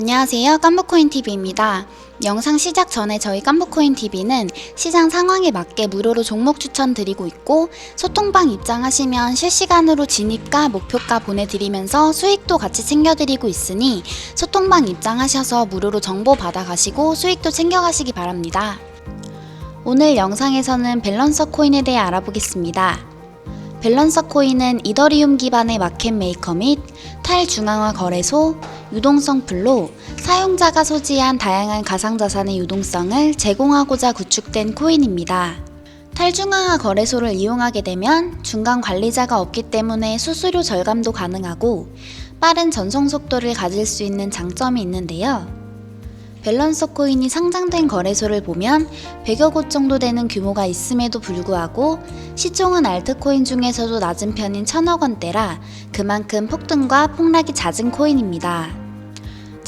안녕하세요. 깜부코인TV입니다. 영상 시작 전에 저희 깜부코인TV는 시장 상황에 맞게 무료로 종목 추천 드리고 있고 소통방 입장하시면 실시간으로 진입가 목표가 보내드리면서 수익도 같이 챙겨드리고 있으니 소통방 입장하셔서 무료로 정보 받아가시고 수익도 챙겨가시기 바랍니다. 오늘 영상에서는 밸런서 코인에 대해 알아보겠습니다. 밸런서 코인은 이더리움 기반의 마켓 메이커 및 탈중앙화 거래소, 유동성 풀로 사용자가 소지한 다양한 가상자산의 유동성을 제공하고자 구축된 코인입니다. 탈중앙화 거래소를 이용하게 되면 중간 관리자가 없기 때문에 수수료 절감도 가능하고 빠른 전송 속도를 가질 수 있는 장점이 있는데요. 밸런서 코인이 상장된 거래소를 보면 100여 곳 정도 되는 규모가 있음에도 불구하고 시총은 알트코인 중에서도 낮은 편인 천억 원대라 그만큼 폭등과 폭락이 잦은 코인입니다.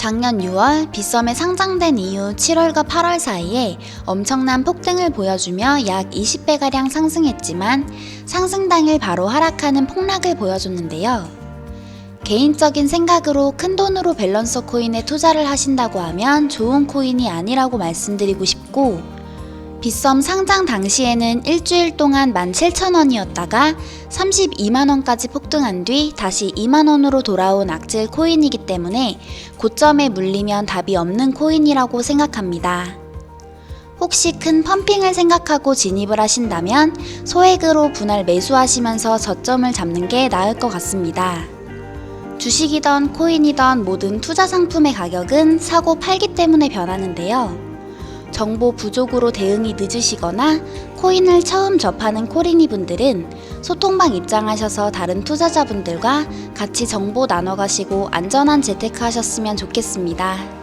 작년 6월 빗썸에 상장된 이후 7월과 8월 사이에 엄청난 폭등을 보여주며 약 20배가량 상승했지만 상승 당일 바로 하락하는 폭락을 보여줬는데요. 개인적인 생각으로 큰 돈으로 밸런서 코인에 투자를 하신다고 하면 좋은 코인이 아니라고 말씀드리고 싶고 빗썸 상장 당시에는 일주일 동안 17,000원이었다가 32만원까지 폭등한 뒤 다시 2만원으로 돌아온 악질 코인이기 때문에 고점에 물리면 답이 없는 코인이라고 생각합니다. 혹시 큰 펌핑을 생각하고 진입을 하신다면 소액으로 분할 매수하시면서 저점을 잡는 게 나을 것 같습니다. 주식이던 코인이던 모든 투자 상품의 가격은 사고 팔기 때문에 변하는데요. 정보 부족으로 대응이 늦으시거나 코인을 처음 접하는 코리니 분들은 소통방 입장하셔서 다른 투자자분들과 같이 정보 나눠 가시고 안전한 재테크 하셨으면 좋겠습니다.